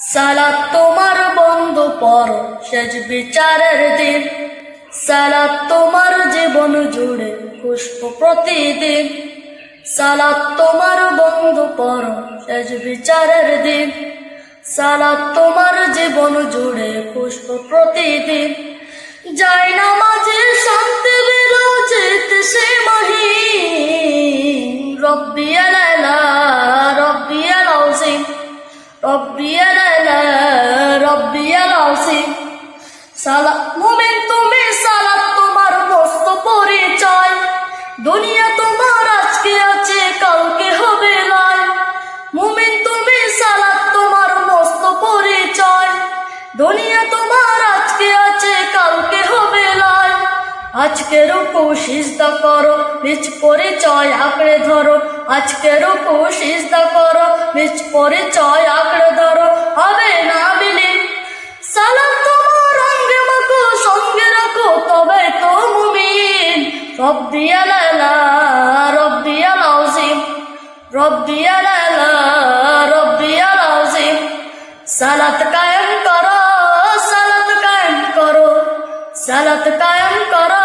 সালাত তোমার বন্ধ পর শেষ বিচারের দিন। সালাত তোমার জীবন জুড়ে পুষ্প প্রতিদিন। সালাত তোমার বন্ধ পর শেষ বিচারের দিন। সালাত তোমার জীবন জুড়ে পুষ্প প্রতিদিন। যাই না মাঝে শান্তি আলাউসিম সালাত মুমিন, তুমি সালাত তোমার মস্ত পরিচয়। দুনিয়া তোমার আজকে আছে, কালকে হবে লয় মুমিন, তুমি সালাত তোমার মস্ত পরিচয়। দুনিয়া তোমার আজকে আছে, কালকে হবে লয় আজকে রূপু সিজদা করো, নিজ পরিচয় আঁকড়ে ধরো। আজকে রূপু সিজদা করো, নিজ পরিচয় আঁকড়ে রব্বি আলাউজিম সালাত কায়েম করো, সালাত কায়েম করো। সালাত কায়েম করো,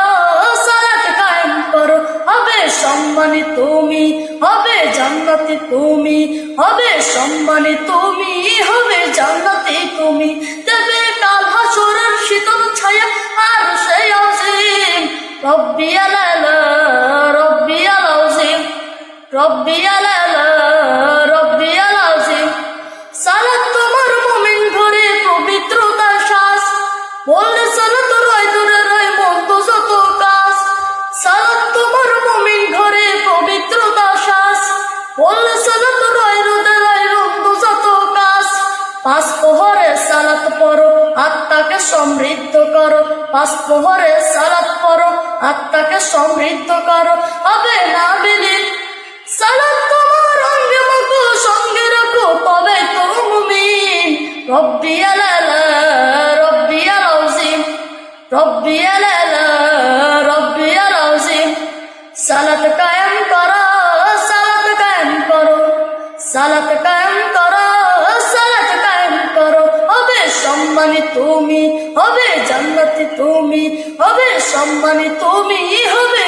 সালাত কায়েম করো। হবে সম্মানী তুমি, হবে জান্নাতি তুমি, হবে সম্মানী তুমি, হবে জান্নাতি তুমি। দেবে কাল হাসরের শীতল ছায়া, আর সেই আজিম রব্বি আলালা রব্বি আলালা বললে সালাত রয় দূরে রয় মন্দ যত তোমার মুমিন ঘরে পবিত্রতা শ্বাস। বললে সালাত রয় রোদে রয় মন্দ যত কাজ, পাঁচ আত্মাকে সমৃদ্ধ করো। পাঁচ পোহরে সালাত পড়ো, আত্মাকে সমৃদ্ধ করো। হবে না বিলীন সালাত তোমার অঙ্গে মাখো সঙ্গে রাখো, তবে তো মুমিন। রব্বি আলালা রব্বি রব্বি আলাউজিম সালাত কায়েম করো, সালাত কায়েম করো। সালাত কায়েম করো, সালাত কায়েম করো। হবে সম্মানী তুমি, হবে জান্নাতি তুমি, হবে সম্মানী তুমি, হবে